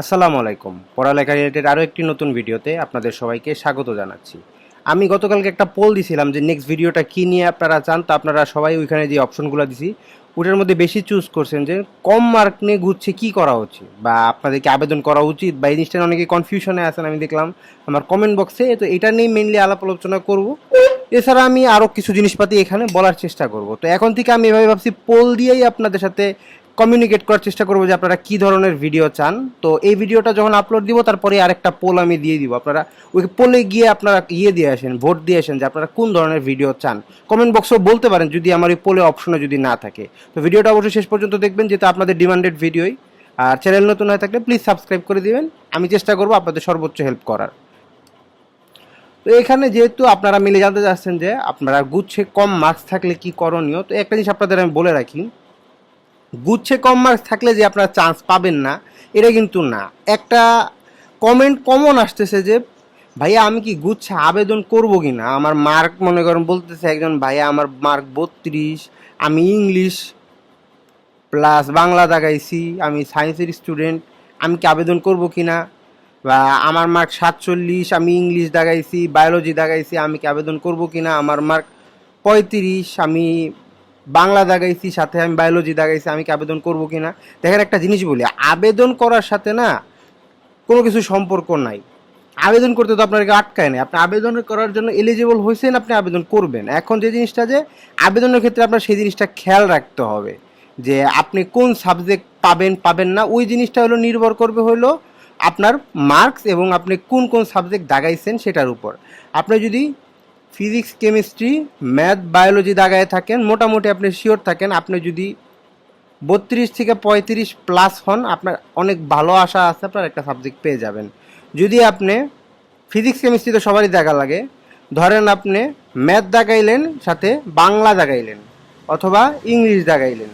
আসসালামু আলাইকুম। পড়ালেখা রিলেটেড আরও একটি নতুন ভিডিওতে আপনাদের সবাইকে স্বাগত জানাচ্ছি। আমি গতকালকে একটা পোল দিছিলাম যে নেক্সট ভিডিওটা কী নিয়ে আপনারা চান, তো আপনারা সবাই ওইখানে যে অপশনগুলো দিছি, ওটার মধ্যে বেশি চুজ করছেন যে কম মার্ক নিয়ে ঘুরছে কী করা উচিত? বা আপনাদেরকে আবেদন করা উচিত? বা এই জিনিসটা অনেকে কনফিউশনে আছেন, আমি দেখলাম আমার কমেন্ট বক্সে তো এটা নিয়ে মেনলি আলাপ আলোচনা করব। এছাড়া আমি আরও কিছু জিনিসপাতি এখানে বলার চেষ্টা করব। তো এখন থেকে আমি এভাবে ভাবছি পোল দিয়েই আপনাদের সাথে কমিউনিকেট করার চেষ্টা করব যে আপনারা কী ধরনের ভিডিও চান। তো এই ভিডিওটা যখন আপলোড দিব, তারপরে আরেকটা পোল আমি দিয়ে দিব। আপনারা ওই পোলে গিয়ে আপনারা ইয়ে দিয়ে আসেন ভোট দিয়ে আসেন যে আপনারা কোন ধরনের ভিডিও চান। কমেন্ট বক্সেও বলতে পারেন যদি আমার ওই পোলে অপশনে যদি না থাকে। তো ভিডিওটা অবশ্যই শেষ পর্যন্ত দেখবেন যেটা আপনাদের ডিমান্ডেড ভিডিওই আর চ্যানেল নতুন হয়ে থাকলে প্লিজ সাবস্ক্রাইব করে দিবেন। আমি চেষ্টা করব আপনাদের সর্বোচ্চ হেল্প করার। তো এখানে যেহেতু আপনারা মিলে জানতে চাচ্ছেন যে আপনারা গুচ্ছে কম মার্কস থাকলে কি করণীয়, তো একটা জিনিস আপনাদের আমি বলে রাখি। গুচ্ছে কম মার্কস থাকলে যে আপনারা চান্স পাবেন না, এটা কিন্তু না। একটা কমেন্ট কমন আসতেছে যে, ভাইয়া, আমি কি গুচ্ছে আবেদন করব কি না আমার মার্ক মনে করেন, বলতেছে একজন, ভাইয়া, আমার মার্ক বত্রিশ, আমি ইংলিশ প্লাস বাংলা দাগাইছি আমি সায়েন্সের স্টুডেন্ট আমি কি আবেদন করব কি না বা, আমার মার্ক সাতচল্লিশ, আমি ইংলিশ দাগাইছি বায়োলজি দাগাইছি আমি কি আবেদন করব কি না আমার মার্ক পঁয়ত্রিশ, আমি বাংলা দাগাইছি, সাথে আমি বায়োলজি দাগাইছি, আমি কি আবেদন করব কি না দেখেন একটা জিনিস বলি, আবেদন করার সাথে না কোনো কিছু সম্পর্ক নাই। আবেদন করতে তো আপনাকে আটকায় নেই। আপনি আবেদন করার জন্য এলিজিবল হয়েছেন, আপনি আবেদন করবেন। এখন যে জিনিসটা যে, আবেদনের ক্ষেত্রে আপনার সেই জিনিসটা খেয়াল রাখতে হবে যে, আপনি কোন সাবজেক্ট পাবেন পাবেন না। ওই জিনিসটা হলো নির্ভর করবে হলো আপনার মার্কস এবং আপনি কোন কোন সাবজেক্ট দাগাইছেন সেটার উপর। আপনি যদি ফিজিক্স, কেমিস্ট্রি, ম্যাথ, বায়োলজি দাগায় থাকেন, মোটামুটি আপনি শিওর থাকেন, আপনি যদি বত্রিশ থেকে পঁয়ত্রিশ প্লাস হন, আপনার অনেক ভালো আশা আছে, আপনার একটা সাবজেক্ট পেয়ে যাবেন। যদি আপনি ফিজিক্স, কেমিস্ট্রি তো সবারই দেখা লাগে, ধরেন আপনি ম্যাথ দাগাইলেন, সাথে বাংলা দাগাইলেন, অথবা ইংলিশ দাগাইলেন,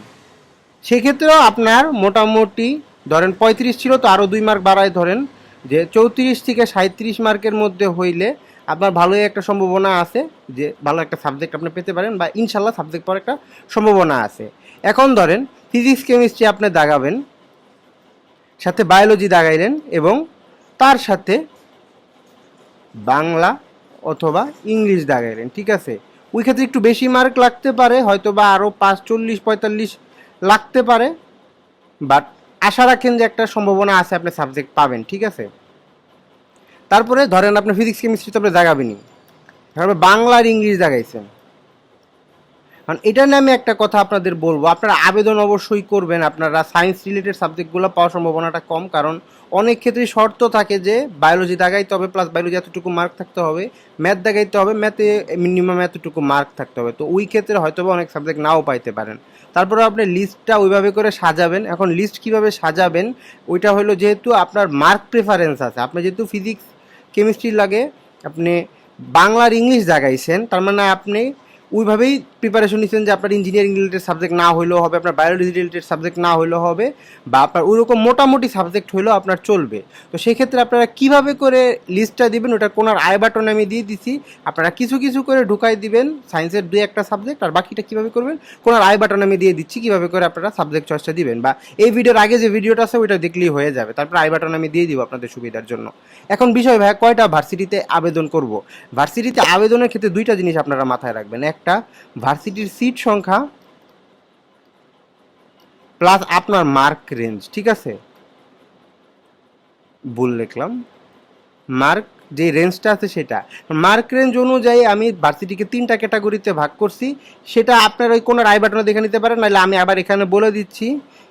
সেক্ষেত্রেও আপনার মোটামুটি ধরেন পঁয়ত্রিশ ছিল, তো আরও দুই মার্ক বাড়ায় ধরেন, যে চৌত্রিশ থেকে সাঁত্রিশ মার্কের মধ্যে হইলে আপনার ভালোই একটা সম্ভাবনা আছে যে ভালো একটা সাবজেক্ট আপনি পেতে পারেন বা ইনশাল্লাহ সাবজেক্ট পাওয়ার একটা সম্ভাবনা আছে। এখন ধরেন ফিজিক্স কেমিস্ট্রি আপনি দাগাবেন, সাথে বায়োলজি দাগাইলেন এবং তার সাথে বাংলা অথবা ইংলিশ দাগাইলেন, ঠিক আছে? ওই ক্ষেত্রে একটু বেশি মার্ক লাগতে পারে হয়তো বা আরও পাঁচ, চল্লিশ, পঁয়তাল্লিশ লাগতে পারে বাট আশা রাখেন যে একটা সম্ভাবনা আছে আপনি সাবজেক্ট পাবেন, ঠিক আছে? তারপরে ধরেন আপনি ফিজিক্স কেমিস্ট্রি তো আপনি দাগাবেনই তারপরে বাংলা আর ইংলিশ দাগাইছেন কারণ এটা নিয়ে আমি একটা কথা আপনাদের বলব। আপনারা আবেদন অবশ্যই করবেন। আপনারা সায়েন্স রিলেটেড সাবজেক্টগুলো পাওয়ার সম্ভাবনাটা কম। কারণ অনেক ক্ষেত্রে শর্ত থাকে যে বায়োলজি দাগাইতে হবে প্লাস বায়োলজি এতটুকু মার্ক থাকতে হবে। ম্যাথ দাগাইতে হবে ম্যাথে মিনিমাম এতটুকু মার্ক থাকতে হবে। তো ওই ক্ষেত্রে হয়তো বা অনেক সাবজেক্ট নাও পাইতে পারেন। তারপরে আপনি লিস্টটা ওইভাবে করে সাজাবেন। এখন লিস্ট কীভাবে সাজাবেন? ওইটা হলো যেহেতু আপনার মার্ক প্রেফারেন্স আছে। আপনি যেহেতু ফিজিক্স কেমিস্ট্রি লাগে। আপনি বাংলার ইংলিশ জাগাইছেন তার মানে আপনি ওইভাবেই প্রিপারেশন নিচ্ছেন যে আপনার ইঞ্জিনিয়ারিং রিলেটেড সাবজেক্ট না হলেও হবে, আপনার বায়োলজি রিলেটেড সাবজেক্ট না হলেও হবে, বা আপনার ওইরকম মোটামুটি সাবজেক্ট হলেও আপনার চলবে। তো সেই ক্ষেত্রে আপনারা কীভাবে করে লিস্টটা দিবেন ওটা কোনার আয় বাটন আমি দিয়ে দিছি, আপনারা কিছু কিছু করে ঢুকাই দিবেন সায়েন্সের দুই একটা সাবজেক্ট আর বাকিটা কীভাবে করবেন, কোনার আয় বাটন আমি দিয়ে দিচ্ছি, কীভাবে করে আপনারা সাবজেক্ট চয়েসটা দিবেন, বা এই ভিডিওর আগে যে ভিডিওটা আছে, ওইটা দেখলেই হয়ে যাবে, তারপর আই বাটন আমি দিয়ে দিব আপনাদের সুবিধার জন্য। এখন বিষয় ভাই কয়টা ভার্সিটিতে আবেদন করব? ভার্সিটিতে আবেদনের ক্ষেত্রে দুইটা জিনিস আপনারা মাথায় রাখবেন একটা ভার্সিটির সিট সংখ্যা প্লাস আপনার মার্ক রেঞ্জ ঠিক আছে? ভুল লিখলাম। মার্ক যে রেঞ্জটা আছে সেটা। মার্ক রেঞ্জ অনুযায়ী আমি ভার্সিটিকে তিনটা ক্যাটাগরিতে ভাগ করছি। সেটা আপনার ওই কোনো রায় বাটনে দেখে নিতে পারেন, নাহলে আমি আবার এখানে বলে দিচ্ছি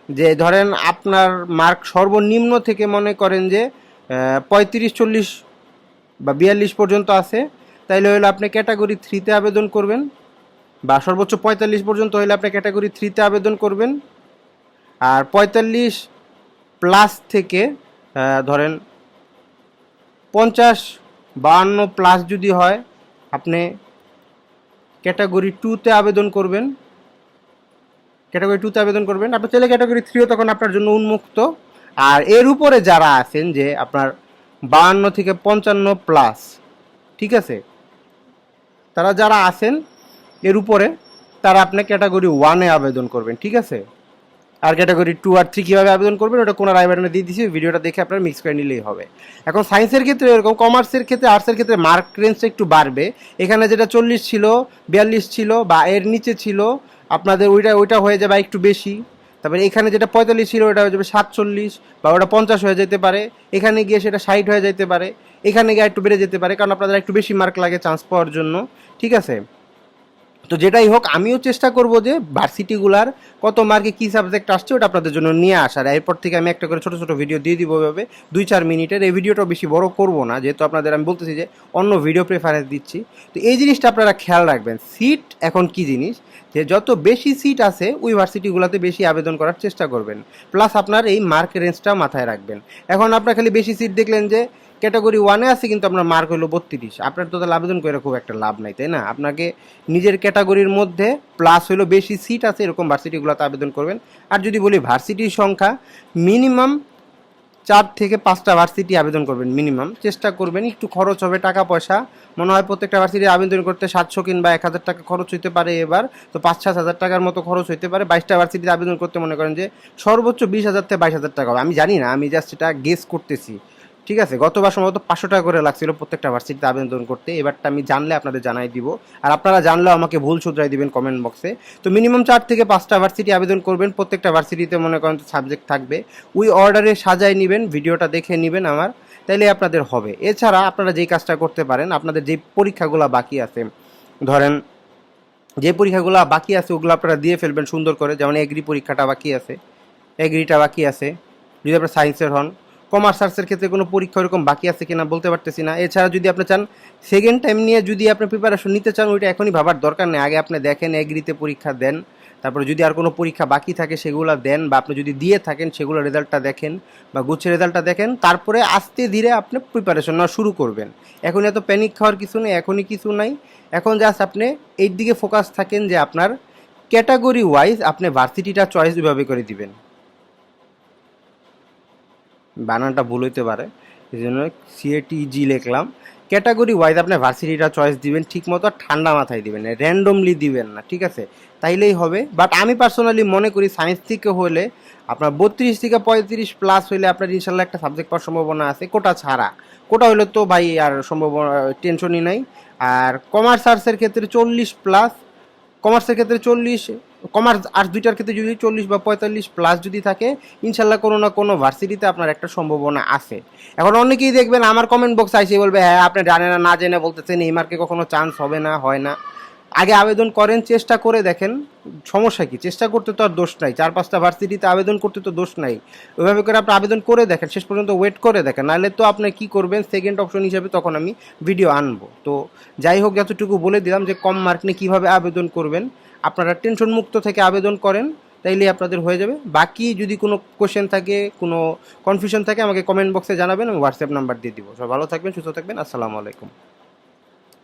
যে ধরেন আপনার মার্ক সর্বনিম্ন থেকে মনে করেন যে পঁয়ত্রিশ, চল্লিশ বা বিয়াল্লিশ পর্যন্ত আছে। তাইলে হলো আপনি ক্যাটাগরি থ্রিতে আবেদন করবেন। বা সর্বোচ্চ পঁয়তাল্লিশ পর্যন্ত হলে আপনি ক্যাটাগরি থ্রিতে আবেদন করবেন। আর পঁয়তাল্লিশ প্লাস থেকে ধরেন পঞ্চাশ, বাহান্ন প্লাস যদি হয়, আপনি ক্যাটাগরি টুতে আবেদন করবেন। ক্যাটাগরি টুতে আবেদন করবেন। আপনি চাইলে ক্যাটাগরি থ্রিও তখন আপনার জন্য উন্মুক্ত। আর এর উপরে যারা আছেন যে আপনার বাহান্ন থেকে পঞ্চান্ন প্লাস ঠিক আছে? তারা যারা আছেন, এর উপরে তারা আপনি ক্যাটাগরি ওয়ানে আবেদন করবেন, ঠিক আছে? আর ক্যাটাগরি টু আর থ্রি কীভাবে আবেদন করবেন, ওটা কোনো রায় বাটনে দিয়ে দিচ্ছি ভিডিওটা দেখে আপনারা মিক্স করে নিলেই হবে। এখন সায়েন্সের ক্ষেত্রে এরকম কমার্সের ক্ষেত্রে আর্টসের ক্ষেত্রে মার্ক রেঞ্জটা একটু বাড়বে। এখানে যেটা চল্লিশ ছিল, বিয়াল্লিশ ছিল বা এর নিচে ছিল, আপনাদের ওইটা ওইটা হয়ে যাবে একটু বেশি। তারপরে এখানে যেটা পঁয়তাল্লিশ ছিল, ওটা হয়ে যাবে সাতচল্লিশ বা ওটা পঞ্চাশ হয়ে যেতে পারে। এখানে গিয়ে সেটা ষাট হয়ে যেতে পারে। এখানে গিয়ে একটু বেড়ে যেতে পারে, কারণ আপনাদের একটু বেশি মার্ক লাগে চান্স পাওয়ার জন্য। ঠিক আছে? তো যেটাই হোক, আমিও চেষ্টা করব যে ভার্সিটিগুলার কত মার্কে কী সাবজেক্ট আসছে ওটা আপনাদের জন্য নিয়ে আসার। এরপর থেকে আমি একটা করে ছোটো ছোটো ভিডিও দিয়ে দিব এভাবে। দুই চার মিনিটের। এই ভিডিওটা বেশি বড় করব না, যেহেতু আপনাদের আমি বলতেছি যে অন্য ভিডিও প্রেফারেন্স দিচ্ছি। তো এই জিনিসটা আপনারা খেয়াল রাখবেন সিট এখন কি জিনিস? যে যত বেশি সিট আছে, ওই ভার্সিটিগুলোতে বেশি আবেদন করার চেষ্টা করবেন। প্লাস আপনার এই মার্ক রেঞ্জটা মাথায় রাখবেন। এখন আপনার খালি বেশি সিট দেখলেন যে ক্যাটাগরি ওয়ানে আছে কিন্তু আপনার মার্ক হলো বত্রিশ। আপনার তো তাহলে আবেদন করে খুব একটা লাভ নাই, তাই না? আপনাকে নিজের ক্যাটাগরির মধ্যে প্লাস হলো বেশি সিট আছে, এরকম ভার্সিটিগুলোতে আবেদন করবেন। আর যদি বলি ভার্সিটির সংখ্যা মিনিমাম চার থেকে পাঁচটা ভার্সিটি আবেদন করবেন মিনিমাম চেষ্টা করবেন, একটু খরচ হবে টাকা পয়সা। মনে হয় প্রত্যেকটা ভার্সিটি আবেদন করতে সাতশো কিংবা এক হাজার টাকা খরচ হইতে পারে এবার। তো পাঁচ, সাত হাজার টাকার মতো খরচ হইতে পারে। বাইশটা ভার্সিটিতে আবেদন করতে মনে করেন যে সর্বোচ্চ বিশ হাজার থেকে বাইশ হাজার টাকা হবে। আমি জানি না, আমি জাস্ট এটা গেস করতেছি। ঠিক আছে গতবার সম্ভবত পাঁচশো টাকা করে লাগছিল প্রত্যেকটা ভার্সিটিতে আবেদন করতে। এবারটা আমি জানলে আপনাদের জানাই দিব। আর আপনারা জানলেও আমাকে ভুল শুধরাই দিবেন কমেন্ট বক্সে তো মিনিমাম চার থেকে পাঁচটা ভার্সিটি আবেদন করবেন, প্রত্যেকটা ভার্সিটিতে মনে করেন সাবজেক্ট থাকবে। ওই অর্ডারে সাজায় নেবেন, ভিডিওটা দেখে নেবেন আমার, তাইলে আপনাদের হবে। এছাড়া আপনারা যেই কাজটা করতে পারেন, আপনাদের যে পরীক্ষাগুলো বাকি আছে, ধরেন যে পরীক্ষাগুলো বাকি আছে, ওগুলো আপনারা দিয়ে ফেলবেন সুন্দর করে। যেমন এগ্রি পরীক্ষাটা বাকি আছে এগ্রিটা বাকি আছে। যদি আপনার সায়েন্সের হন কমার্স আর্টসের ক্ষেত্রে কোনো পরীক্ষা ওরকম বাকি আছে কিনা বলতে পারতেছি না। এছাড়া যদি আপনি চান সেকেন্ড টাইম নিয়ে যদি আপনি প্রিপারেশন নিতে চান, ওইটা এখনই ভাবার দরকার নেই। আগে আপনি দেখেন এগ্রিতে পরীক্ষা দেন। তারপরে যদি আর কোনো পরীক্ষা বাকি থাকে, সেগুলো দেন বা আপনি যদি দিয়ে থাকেন, সেগুলো রেজাল্টটা দেখেন বা গুচ্ছের রেজাল্টটা দেখেন, তারপরে আস্তে ধীরে আপনি প্রিপারেশন নেওয়া শুরু করবেন। এখন এত প্যানিক খাওয়ার কিছু নেই, এখনই কিছু নাই। এখন জাস্ট আপনি এই দিকে ফোকাস থাকেন যে আপনার ক্যাটাগরি ওয়াইজ আপনি ভার্সিটিটা চয়েস ওইভাবে করে দিবেন। বানানটা ভুল হইতে পারে। এই জন্য সিএটিজি লিখলাম। ক্যাটাগরি ওয়াইজ আপনি ভার্সিটিটা চয়েস দিবেন ঠিক মতো ঠান্ডা মাথায় দিবেন র্যান্ডমলি দিবেন না, ঠিক আছে? তাইলেই হবে। বাট আমি পার্সোনালি মনে করি সায়েন্স থেকে হলে আপনার বত্রিশ থেকে পঁয়ত্রিশ প্লাস হইলে আপনার ইনশাল্লাহ একটা সাবজেক্ট পাওয়ার সম্ভাবনা আছে কোটা ছাড়া। কোটা হলে তো ভাই আর সম্ভাবনা টেনশনই নাই। আর কমার্স আর্টসের ক্ষেত্রে চল্লিশ প্লাস কমার্সের ক্ষেত্রে চল্লিশ কমার্স আর্টস দুইটার ক্ষেত্রে যদি চল্লিশ বা পঁয়তাল্লিশ প্লাস যদি থাকে, ইনশাল্লাহ কোনো না কোনো ভার্সিটিতে আপনার একটা সম্ভাবনা আছে। এখন অনেকেই দেখবেন, আমার কমেন্ট বক্স আইসে বলবে হ্যাঁ আপনি জানে না না জেনে বলতেছেন এই মার্কে কখনো চান্স হবে না, হয় না। আগে আবেদন করেন, চেষ্টা করে দেখেন, সমস্যা কি? চেষ্টা করতে তো আর দোষ নাই। চার পাঁচটা ভার্সিটিতে আবেদন করতে তো দোষ নাই। ওইভাবে করে আপনি আবেদন করে দেখেন, শেষ পর্যন্ত ওয়েট করে দেখেন। নাহলে তো আপনি কি করবেন সেকেন্ড অপশন হিসেবে তখন আমি ভিডিও আনব। তো যাই হোক, যতটুকু বলে দিলাম যে কম মার্ক নিয়ে কীভাবে আবেদন করবেন আপনারা টেনশন মুক্ত থেকে আবেদন করেন তাইলে আপনাদের হয়ে যাবে। বাকি যদি কোনো কোশ্চেন থাকে, কোনো কনফিউশন থাকে, আমাকে কমেন্ট বক্সে জানাবেন, আমি হোয়াটসঅ্যাপ নাম্বার দিয়ে দিব। সব ভালো থাকবেন, সুস্থ থাকবেন, আসসালামু আলাইকুম।